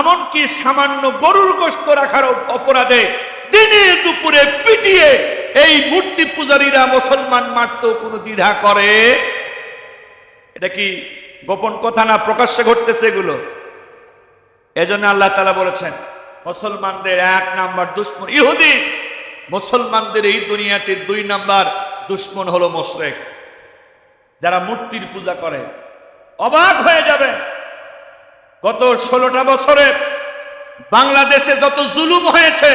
এমনকি সামান্য গরুর গোস্ত রাখার অপরাধে দিনে দুপুরে পিটিয়ে এই মূর্তি পূজারীরা মুসলমান মারতেও কোনো দ্বিধা করে? এটা কি গোপন কথা না প্রকাশ্যে ঘটতেছে এগুলো? এজন্য আল্লাহ তালা বলেছেন, মুসলমানদের এক নাম্বার দুশ্মন ইহুদি, মুসলমানদের এই দুনিয়াতে দুই নাম্বার দুশ্মন হলো মোশরেক, যারা মূর্তির পূজা করে। অবাক হয়ে যাবে গত ষোলোটা বছরে বাংলাদেশে যত জুলুম হয়েছে,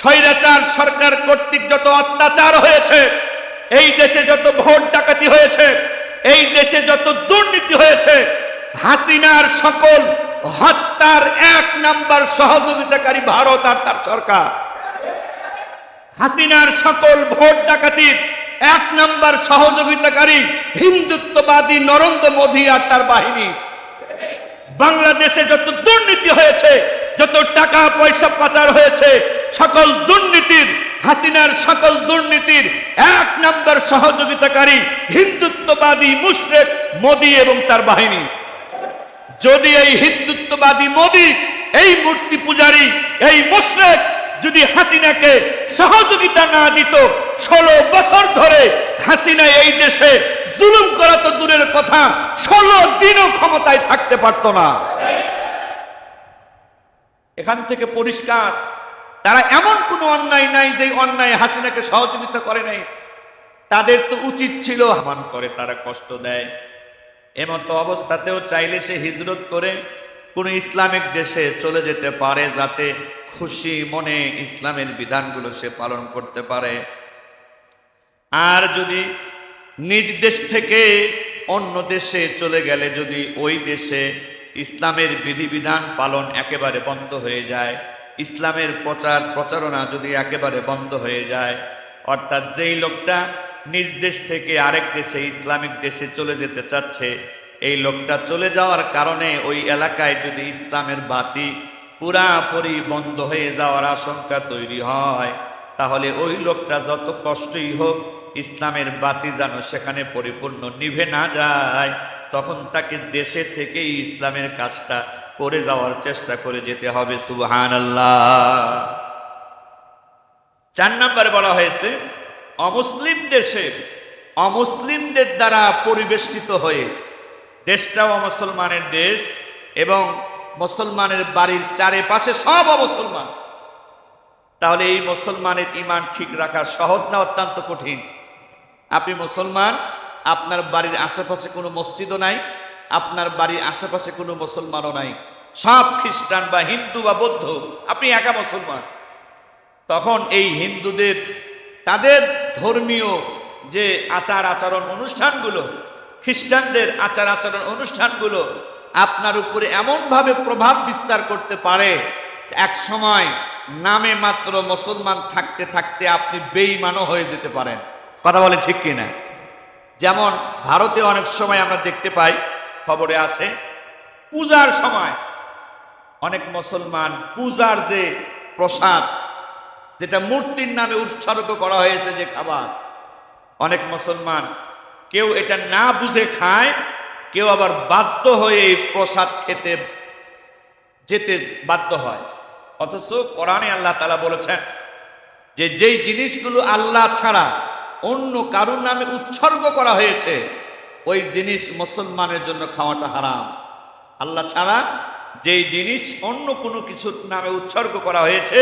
স্বৈরাচার সরকার কর্তৃক যত অত্যাচার হয়েছে, এই দেশে যত ভোট ডাকাতি হয়েছে, এই দেশে যত দুর্নীতি হয়েছে, হাসিনার সকল হত্যার এক নাম্বার সহযোগিতাকারী ভারত আর তার সরকার। হাসিনার সকল ভোট ডাকাতির এক নাম্বার সহযোগিতাকারী হিন্দুত্ববাদী নরেন্দ্র মোদী আর তার বাহিনী। বাংলাদেশে যত দুর্নীতি হয়েছে, যত টাকা পয়সা পাচার হয়েছে, সকল দুর্নীতির, হাসিনার সকল দুর্নীতির এক নম্বর সহযোগিতাকারী হিন্দুত্ববাদী মুশরেক মোদী এবং তার বাহিনী। যদি এই হিন্দুত্ববাদী মোদী, এই মূর্তি পূজারী, এই মুশরেক যদি হাসিনাকে সহযোগিতা না দিত, ষোলো বছর ধরে হাসিনা এই দেশে জুলুম করা তো দূরের কথা। ষোলো দিনও ক্ষমতায় থাকতে পারত না। এখান থেকে পরিষ্কার, তারা এমন কোনো অন্যায় নাই যে অন্যায় হাসিনাকে সহযোগিতা করে নাই। তাদের তো উচিত ছিল হামান করে, তারা কষ্ট দেয়। এমতো অবস্থাতেও চাইলে সে হিজরত করে কোনো ইসলামিক দেশে চলে যেতে পারে, যাতে খুশি মনে ইসলামের বিধানগুলো সে পালন করতে পারে। আর যদি নিজ দেশ থেকে অন্য দেশে চলে গেলে যদি ওই দেশে ইসলামের বিধিবিধান পালন একেবারে বন্ধ হয়ে যায়, ইসলামের প্রচার প্রচারণা যদি একেবারে বন্ধ হয়ে যায়, অর্থাৎ যেই লোকটা নিজ দেশ থেকে আরেক দেশে, ইসলামিক দেশে চলে যেতে চাচ্ছে, এই লোকটা চলে যাওয়ার কারণে ওই এলাকায় যদি ইসলামের বাতি পুরাপুরি বন্ধ হয়ে যাওয়ার আশঙ্কা তৈরি হয়, তাহলে ওই লোকটা যত কষ্টই হোক ইসলামের বাতি যেন সেখানে পরিপূর্ণ নিভে না যায়, তখন তাকে দেশে থেকেই ইসলামের কাজটা করে যাওয়ার চেষ্টা করে যেতে হবে সুবহান চার নম্বরে বলা হয়েছে অমুসলিম দেশে অমুসলিমদের দ্বারা পরিবেষ্টিত হয়ে দেশটাও মুসলমানের দেশ এবং মুসলমানের বাড়ির চারিপাশে সব অমুসলমান। তাহলে এই মুসলমানের ইমান ঠিক রাখা সহজ না অত্যন্ত কঠিন? আপনি মুসলমান, আপনার বাড়ির আশেপাশে কোনো মসজিদও নাই, আপনার বাড়ির আশেপাশে কোনো মুসলমানও নাই। সব খ্রিস্টান বা হিন্দু বা বৌদ্ধ, আপনি একা মুসলমান। তখন এই হিন্দুদের, তাদের ধর্মীয় যে আচার আচরণ অনুষ্ঠানগুলো, খ্রিস্টানদের আচার আচরণ অনুষ্ঠানগুলো আপনার উপরে এমনভাবে প্রভাব বিস্তার করতে পারে, এক সময় নামে মাত্র মুসলমান থাকতে থাকতে আপনি বেইমানও হয়ে যেতে পারেন। কথা বলে ঠিক কিনা? যেমন ভারতে অনেক সময় আমরা দেখতে পাই, খবরে আসে, পূজার সময় অনেক মুসলমান পূজার যে প্রসাদ, যেটা মূর্তির নামে উৎসর্গ করা হয়েছে যে খাবার, অনেক মুসলমান কেউ এটা না বুঝে খায়, কেউ আবার বাধ্য হয়ে এই প্রসাদ খেতে যেতে বাধ্য হয়। অথচ কোরআনে আল্লাহ তালা বলেছেন যে যেই জিনিসগুলো আল্লাহ ছাড়া অন্য কারুর নামে উৎসর্গ করা হয়েছে, ওই জিনিস মুসলমানের জন্য খাওয়াটা হারাম। আল্লাহ ছাড়া যেই জিনিস অন্য কোনো কিছুর নামে উৎসর্গ করা হয়েছে,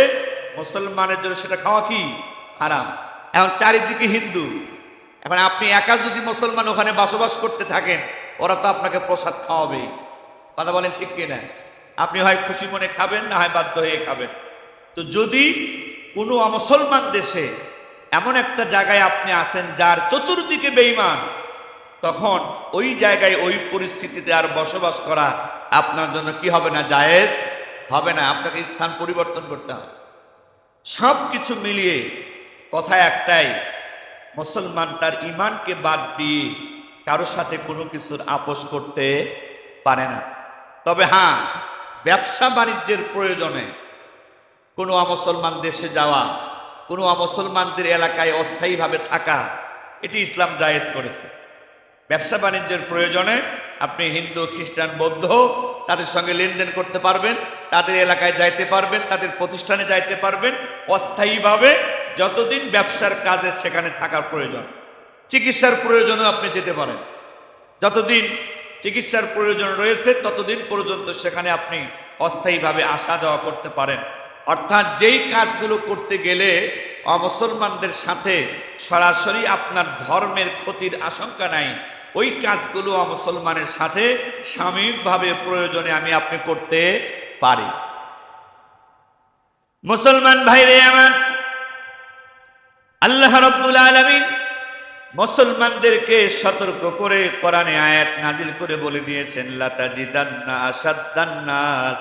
মুসলমানের জন্য সেটা খাওয়া কি? হারাম। এখন চারিদিকে হিন্দু। এখন আপনি একা যদি মুসলমান ওখানে বসবাস করতে থাকেন, ওরা তো আপনাকে প্রসাদ খাওয়াবেই কথা বলেন ঠিক কিনা? আপনি হয় খুশি মনে খাবেন, না হয় বাধ্য হয়ে খাবেন। তো যদি কোনো অমুসলমান দেশে এমন একটা জায়গায় আপনি আসেন যার চতুর্দিকে বেইমান তখন ওই জায়গায় ওই পরিস্থিতিতে আর বসবাস করা আপনার জন্য কি হবে না, জায়েজ? হবে না, আপনাকে স্থান পরিবর্তন করতে হবে। সব কিছু মিলিয়ে কথা একটাই, মুসলমান তার ইমানকে বাদ দিয়ে কারোর সাথে কোনো কিছুর আপোষ করতে পারে না। তবে হ্যাঁ ব্যবসা বাণিজ্যের প্রয়োজনে কোনো অমুসলমান দেশে যাওয়া কোনো অমুসলমানদের এলাকায় অস্থায়ীভাবে থাকা, এটি ইসলাম জায়েজ করেছে। ব্যবসা বাণিজ্যের প্রয়োজনে আপনি হিন্দু, খ্রিস্টান, বৌদ্ধ তাদের সঙ্গে লেনদেন করতে পারবেন, তাদের এলাকায় যাইতে পারবেন, তাদের প্রতিষ্ঠানে যাইতে পারবেন, অস্থায়ীভাবে যতদিন ব্যবসার কাজে সেখানে থাকার প্রয়োজন। চিকিৎসার প্রয়োজনেও আপনি যেতে পারেন। যতদিন চিকিৎসার প্রয়োজন রয়েছে, ততদিন পর্যন্ত সেখানে আপনি অস্থায়ীভাবে আসা যাওয়া করতে পারেন। অর্থাৎ যেই কাজগুলো করতে গেলে অমুসলমানদের সাথে সরাসরি আপনার ধর্মের ক্ষতির আশঙ্কা নাই, ওই কাজগুলো অমুসলমানের সাথে সাময়িকভাবে প্রয়োজনে আমি আপনি করতে পারি। মুসলমান ভাইরে আমার, আল্লাহ রব্বুল আলমিন মুসলমানদেরকে সতর্ক করে কোরআনে আয়াত নাজিল করে বলে দিয়েছেন লাতা জিদান্না আসাদ্দান্নাস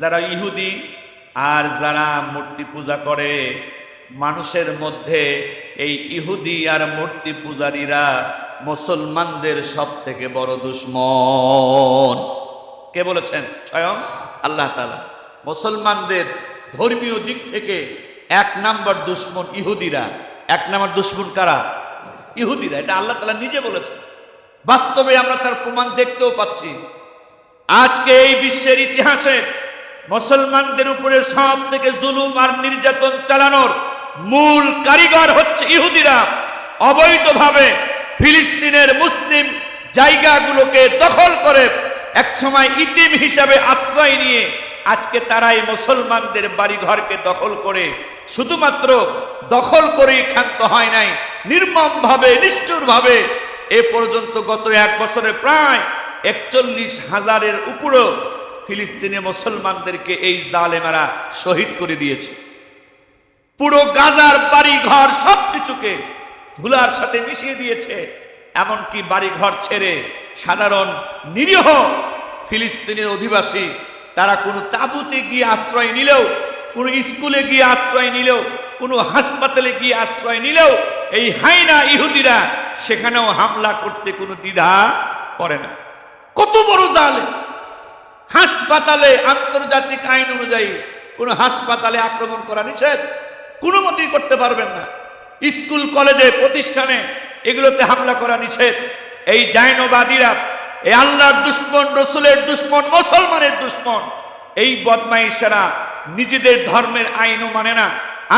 যারা ইহুদি আর যারা মূর্তি পূজা করে, মানুষের মধ্যে এই ইহুদি আর মূর্তি পূজারীরা মুসলমানদের সব থেকে বড় দুশ্মন। কে বলেছেন? স্বয়ং আল্লাহ তালা মুসলমানদের ধর্মীয় দিক থেকে এক নাম্বার দুশ্মন ইহুদিরা। এক নাম্বার দুশ্মন কারা? ইহুদিরা। এটা আল্লাহ তালা নিজে বলেছেন। বাস্তবে আমরা তার প্রমাণ দেখতেও পাচ্ছি। আজকে এই বিশ্বের ইতিহাসে মুসলমানদের উপরে সব থেকে জুলুম আর নির্যাতন চালানোর মূল কারিগর হচ্ছে ইহুদিরা। অবৈধভাবে ফিলিস্তিনের মুসলিম জায়গাগুলোকে দখল করে একসময় ইতিম হিসাবে আশ্রয় নিয়ে আজকে তারাই মুসলমানদের বাড়ি ঘরকে দখল করে শুধুমাত্র দখল করেই ক্ষান্ত হয় নাই, নির্মমভাবে, নিষ্ঠুরভাবে। এ পর্যন্ত গত এক বছরে প্রায় একচল্লিশ হাজারের উপরও ফিলিস্তিনে মুসলমানদেরকে এই জালেমারা শহীদ করে দিয়েছে। পুরো গাজার বাড়ি ঘর সব কিছুকে ধুলার সাথে মিশিয়ে দিয়েছে। এমনকি বাড়ি ঘর ছেড়ে সাধারণ নিরীহ ফিলিস্তিনের অধিবাসী, তারা কোনো তাঁবুতে গিয়ে আশ্রয় নিলেও, কোনো স্কুলে গিয়ে আশ্রয় নিলেও, কোনো হাসপাতালে গিয়ে আশ্রয় নিলেও, এই হাইনা ইহুদিরা সেখানেও হামলা করতে কোনো দ্বিধা করে না। কত বড় জালে হাসপাতালে আন্তর্জাতিক আইন অনুযায়ী কোনো হাসপাতালে আক্রমণ করা নিষেধ, কোনো মতেই করতে পারবেন না। স্কুল, কলেজে, প্রতিষ্ঠানে এগুলোতে হামলা করা নিষেধ। এই জায়নবাদীরা, এই আল্লাহর দুশ্মন, রসুলের দুশ্মন, মুসলমানের দুশ্মন, এই বদমাইশেরা নিজেদের ধর্মের আইনও মানে না,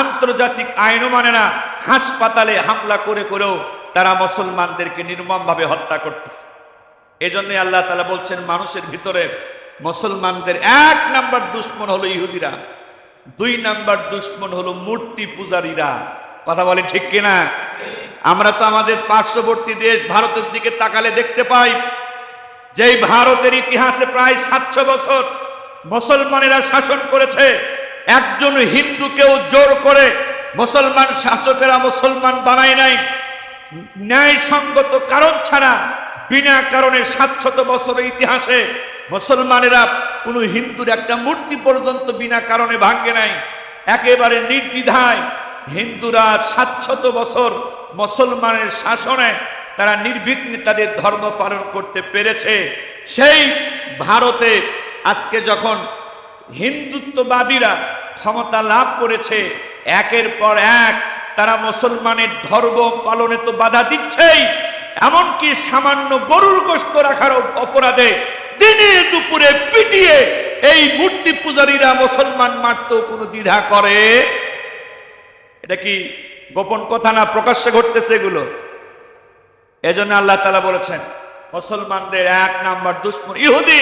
আন্তর্জাতিক আইনও মানে না, হাসপাতালে হামলা করে করেও তারা মুসলমানদেরকে নির্মমভাবে হত্যা করতেছে। এজন্য আল্লাহ তালা বলছেন, মানুষের ভিতরে মুসলমানদের এক নাম্বার দুশ্মন হলো ইহুদিরা, দুই নাম্বার দুশ্মন হলো মূর্তি পূজারীরা। কথা বলে ঠিক কিনা? আমরা তো আমাদের পার্শ্ববর্তী দেশ ভারতের দিকে তাকালে দেখতে পাই, যেই ভারতের ইতিহাসে প্রায় সাতশো বছর মুসলমানেরা শাসন করেছে, একজন হিন্দুকেও জোর করে মুসলমান শাসকেরা মুসলমান বানায় নাই। ন্যায়সঙ্গত কারণ ছাড়া, বিনা কারণে সাতশত বছরের ইতিহাসে মুসলমানেরা কোনো হিন্দুর একটা মূর্তি পর্যন্ত বিনা কারণে ভাঙ্গে নাই। একেবারে নির্দ্বিধায় হিন্দুরা সাতশত বছর মুসলমানের শাসনে তারা নির্বিঘ্নে তাদের ধর্ম পালন করতে পেরেছে। সেই ভারতে আজকে যখন হিন্দুত্ববাদীরা ক্ষমতা লাভ করেছে, একের পর এক তারা মুসলমানের ধর্ম পালনে তো বাধা দিচ্ছেই, এমনকি সামান্য গরুর গোস্ত রাখার অপরাধে দিনে দুপুরে পিটিয়ে এই মূর্তি পূজারীরা মুসলমান মারতেও কোনো দ্বিধা করে? এটা কি গোপন কথা না প্রকাশ্যে ঘটতেছে এগুলো? এজন্য আল্লাহ তালা বলেছেন, মুসলমানদের এক নাম্বার দুশ্মন ইহুদি,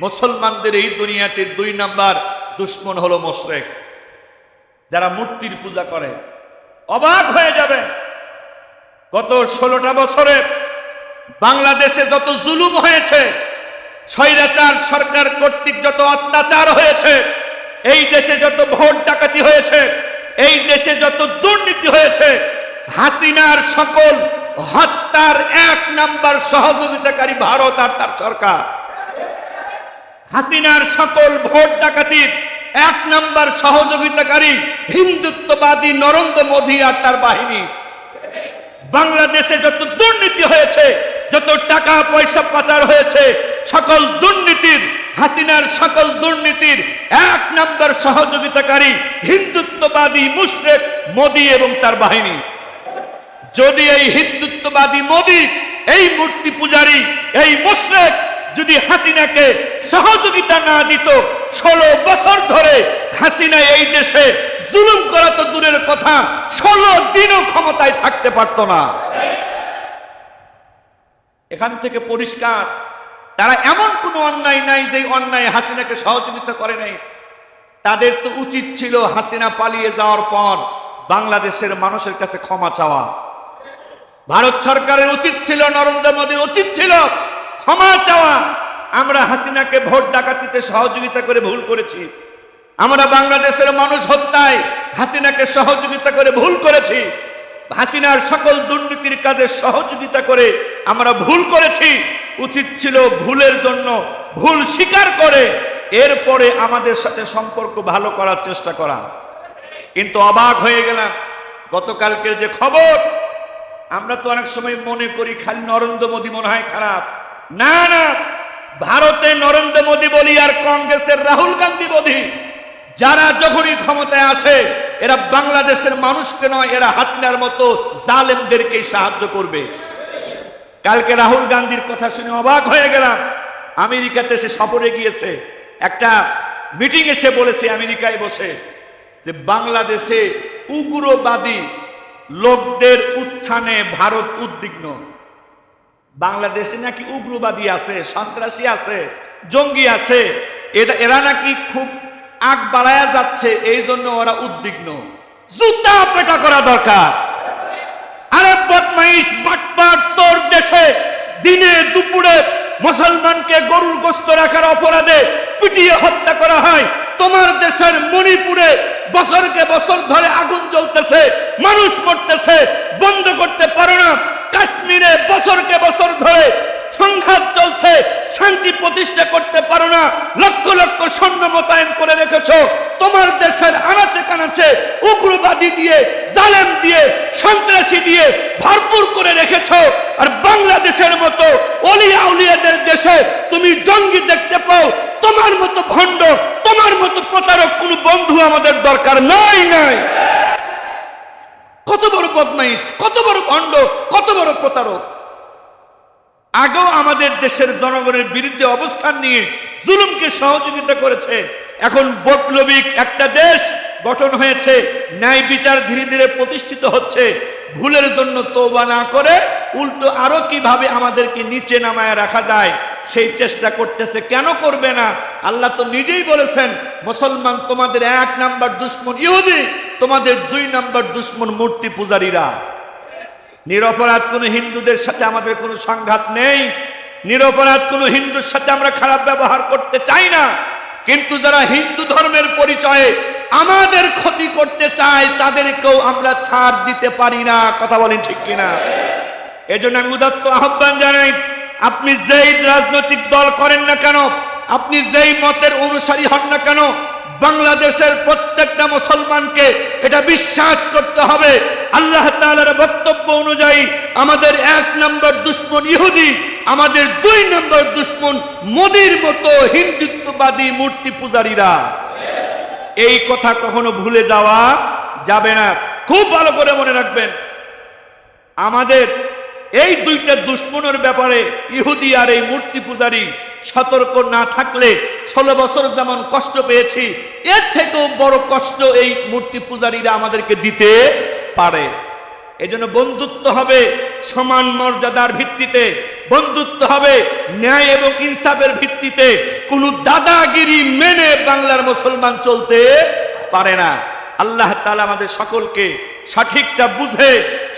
মুসলমানদের এই দুনিয়াতে দুই নাম্বার দুশ্মন হলো মোশরেক। যারা মূর্তির পূজা করে, অবাক হয়ে যাবে। গত ষোলোটা বছরে বাংলাদেশে যত জুলুম হয়েছে স্বৈরাচার সরকার কর্তৃক যত অত্যাচার হয়েছে, এই দেশে যত ভোট ডাকাতি হয়েছে, এই দেশে যত দুর্নীতি হয়েছে, হাসিনার সকল হত্যার এক নাম্বার সহযোগিতাকারী ভারত আর তার সরকার। হাসিনার সকল ভোট ডাকাতির এক নাম্বার সহযোগিতাকারী হিন্দুত্ববাদী নরেন্দ্র মোদী আর তার বাহিনী। বাংলাদেশে যত দুর্নীতি হয়েছে, যত টাকা পয়সা পাচার হয়েছে সকল দুর্নীতির, হাসিনার সকল দুর্নীতির এক নম্বর সহযোগিতাকারী হিন্দুত্ববাদী মুশরেক মোদী এবং তার বাহিনী। যদি এই হিন্দুত্ববাদী মোদী, এই মূর্তি পূজারী, এই মুশরেক যদি হাসিনাকে সহযোগিতা না দিত, ষোলো বছর ধরে হাসিনা এই দেশে জুলুম করা তো দূরের কথা, ষোলো দিনও ক্ষমতায় থাকতে পারত না। এখান থেকে পরিষ্কার তারা এমন কোনো অন্যায় নাই যে অন্যায় হাসিনাকে সহযোগিতা করে নাই। তাদের তো উচিত ছিল হাসিনা পালিয়ে যাওয়ার পর বাংলাদেশের মানুষের কাছে ক্ষমা চাওয়া। ভারত সরকারের উচিত ছিল, নরেন্দ্র মোদীর উচিত ছিল ক্ষমা চাওয়া। আমরা হাসিনাকে ভোট ডাকাতিতে সহযোগিতা করে ভুল করেছি। আমরা বাংলাদেশের মানুষ হত্যায় হাসিনাকে সহযোগিতা করে ভুল করেছি। হাসিনার সকল দুর্নীতির কাজে সহযোগিতা করে আমরা ভুল করেছি। উচিত ছিল ভুলের জন্য ভুল স্বীকার করে এরপরে আমাদের সাথে সম্পর্ক ভালো করার চেষ্টা করা। কিন্তু অবাক হয়ে গেলাম, গতকালকের যে খবর, আমরা তো অনেক সময় মনে করি খালি নরেন্দ্র মোদী মনে হয় খারাপ। না না, ভারতে নরেন্দ্র মোদী বলি আর কংগ্রেসের রাহুল গান্ধী বলি, যারা যখনই ক্ষমতায় আসে, এরা বাংলাদেশের মানুষকে নয়, এরা হাসিনার মতো জালেমদেরকেই সাহায্য করবে। কালকে রাহুল গান্ধীর কথা শুনে অবাক হয়ে গেলাম। আমেরিকাতে সে সফরে গিয়েছে। একটা মিটিং এসে বলেছে আমেরিকায় বসে যে বাংলাদেশে উগ্রবাদী লোকদের উত্থানে ভারত উদ্বিগ্ন। বাংলাদেশে নাকি উগ্রবাদী আছে, সন্ত্রাসী আছে, জঙ্গি আছে, এরা এরা নাকি খুব আগ বাড়ায়া যাচ্ছে, এই জন্য ওরা উদ্বিগ্ন। জুতা পেটা করা দরকার। আরে বদমাইশ, বাটপাট তোর দেশে। দিনে দুপুরে মুসলমানকে গরুর গোস্ত রাখার অপরাধে পিটিয়ে হত্যা করা হয়। তোমার দেশের মণিপুরে বছরকে বছর ধরে আগুন জ্বলতেছে, মানুষ মরতেছে, বন্ধ করতে পারো না। কাশ্মীরে বছর ধরে সংঘাত চলছে শান্তি প্রতিষ্ঠা করতে পারো না, লক্ষ লক্ষ সৈন্য মোতায়েন করে রেখেছ। তোমার দেশের আনাচে কানাচে উগ্রবাদী দিয়ে, জালেম দিয়ে, সন্ত্রাসী দিয়ে ভরপুর করে রেখেছ। আর বাংলাদেশের মতো অলিয়া উলিয়াদের দেশে তুমি জঙ্গি দেখতে পাও। তোমার মতো ভণ্ড, তোমার মতো প্রতারক কোনো বন্ধু আমাদের দরকার নাই নাই। কত বড় বদমাইশ, কত বড় ভণ্ড, কত বড় প্রতারক। আগেও আমাদের দেশের জনগণের বিরুদ্ধে অবস্থান নিয়ে জুলুমকে সহযোগিতা করেছে। এখন বৈপ্লবিক একটা দেশ গঠন হয়েছে, ন্যায় বিচার ধীরে ধীরে প্রতিষ্ঠিত হচ্ছে। ভুলের জন্য তোবা না করে উল্টো আরও কীভাবে আমাদেরকে নিচে নামায় রাখা যায়, সেই চেষ্টা করতেছে, কেন করবে না? আল্লাহ তো নিজেই বলেছেন, মুসলমান তোমাদের এক নাম্বার দুশ্মন ইহুদি, তোমাদের দুই নাম্বার দুশ্মন মূর্তি পূজারীরা। নিরপরাধ কোনো হিন্দুদের সাথে আমাদের কোনো সংঘাত নেই। নিরপরাধ কোনো হিন্দুর সাথে আমরা খারাপ ব্যবহার করতে চাই না। কিন্তু যারা হিন্দু ধর্মের পরিচয়ে আমাদের ক্ষতি করতে চায়, তাদেরকেও আমরা ছাড় দিতে পারি না। কথা বলেন ঠিক কিনা? এজন্য আমি উদাত্ত আহ্বান জানাই, আপনি যেই রাজনৈতিক দল করেন না কেন, আপনি যেই মতের অনুসারী হন না কেন বাংলাদেশের প্রত্যেকটা মুসলমানকে এটা বিশ্বাস করতে হবে। আল্লাহ তাআলার বক্তব্য অনুযায়ী আমাদের এক নম্বর দুশ্মন ইহুদি, আমাদের দুই নম্বর দুশ্মন মোদির মতো হিন্দুত্ববাদী মূর্তি পূজারীরা। এই কথা কখনো ভুলে যাওয়া যাবে না। খুব ভালো করে মনে রাখবেন। আমাদের এই দুইটা দুশ্মনের ব্যাপারে ইহুদি আর এই মূর্তি পূজারী সতর্ক না থাকলে ষোলো বছর যেমন কষ্ট পেয়েছি, এর থেকেও বড় কষ্ট এই মূর্তি পূজারীরা আমাদেরকে দিতে পারে। এজন্য বন্ধুত্ব হবে সমান মর্যাদার ভিত্তিতে, বন্ধুত্ব হবে ন্যায় এবং ইনসাফের ভিত্তিতে। কোন দাদাগিরি মেনে বাংলার মুসলমান চলতে পারে না। আল্লাহ তালা আমাদের সকলকে সঠিকটা বুঝে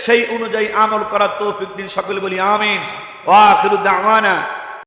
সেই অনুযায়ী আমল করার তৌফিক দিন সকলে বলি আমিন। ওয়া আখিরু দাওয়ানা